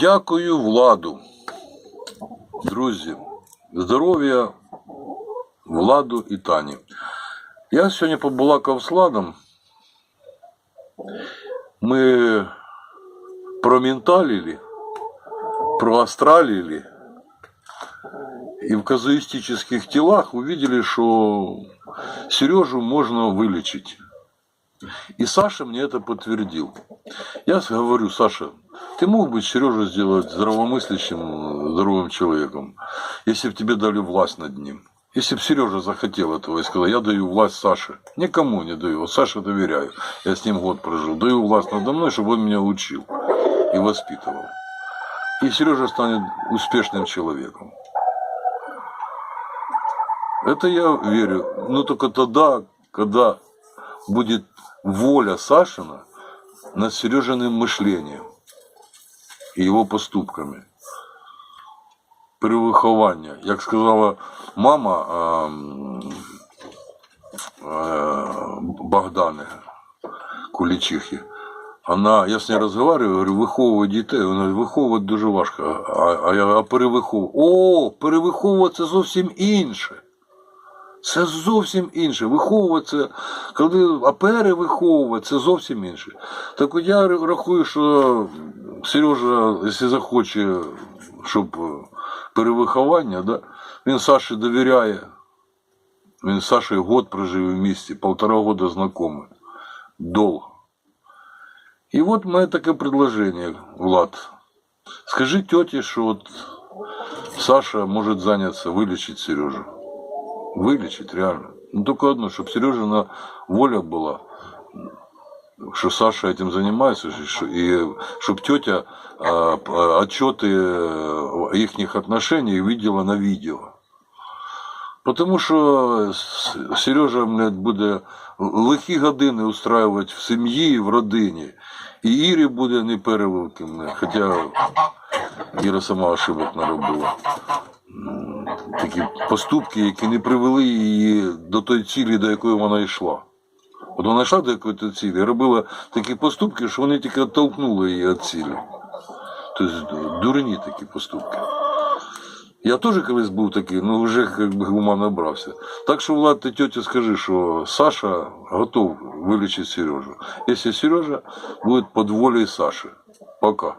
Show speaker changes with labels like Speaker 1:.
Speaker 1: Дякую владу. Друзі, здоров'я владу і Тані. Я сьогодні побалакав з Владом. Ми променталили, проастралили и в казуистических телах увидели, что Сережу можно вылечить. И Саша мне это подтвердил. Я говорю, Саша, ты мог бы Сережу сделать здравомыслящим, здоровым человеком, если бы тебе дали власть над ним. Если бы Сережа захотел этого и сказал, я даю власть Саше. Никому не даю. Вот Саше доверяю. Я с ним год прожил. Даю власть надо мной, чтобы он меня учил и воспитывал. И Сережа станет успешным человеком. Это я верю. Но только тогда, когда будет воля Сашина над Сережиным мышлением и его поступками. Перевиховання. Як сказала мама ем, е, Богдани Кулічихи, вона, я з нею розмовляю, говорю, виховувати дітей. Вона виховувати дуже важко. А, а я а перевиховувати. О, перевиховувати це зовсім інше. Це зовсім інше. Виховувати це, коли, а перевиховувати це зовсім інше. Так от я рахую, що Сережа, якщо захоче, щоб перевиховання, да, він Саші довіряє. Він з Сашею год прожив в місті, полтора года знайомі. Долго. І от моє таке предложение, Влад. Скажи тете, що от Саша може зайнятися, вилічити Сережу Вылечить, реально. Ну, только одно, чтобы Сережина воля была, что Саша этим занимается, что- и чтобы тетя а, п- а, отчеты их отношений видела на видео. Потому що С- Сережа блядь, буде лихі години устраювати в сім'ї, в родині. І Ірі буде не переливки. блядь, Хоча Іра сама ошибок наробила м, такі поступки, які не привели її до тої цілі, до якої вона йшла. От вона йшла до якоїсь цілі, робила такі поступки, що вони тільки оттолкнули її від цілі. Тобто дурні такі поступки. Я теж колись був такий, ну вже як би ума набрався. Так що, Влад, ти тьоті скажи, що Саша готов вилічити Сережу. Якщо Сережа буде під волею Саші. Пока.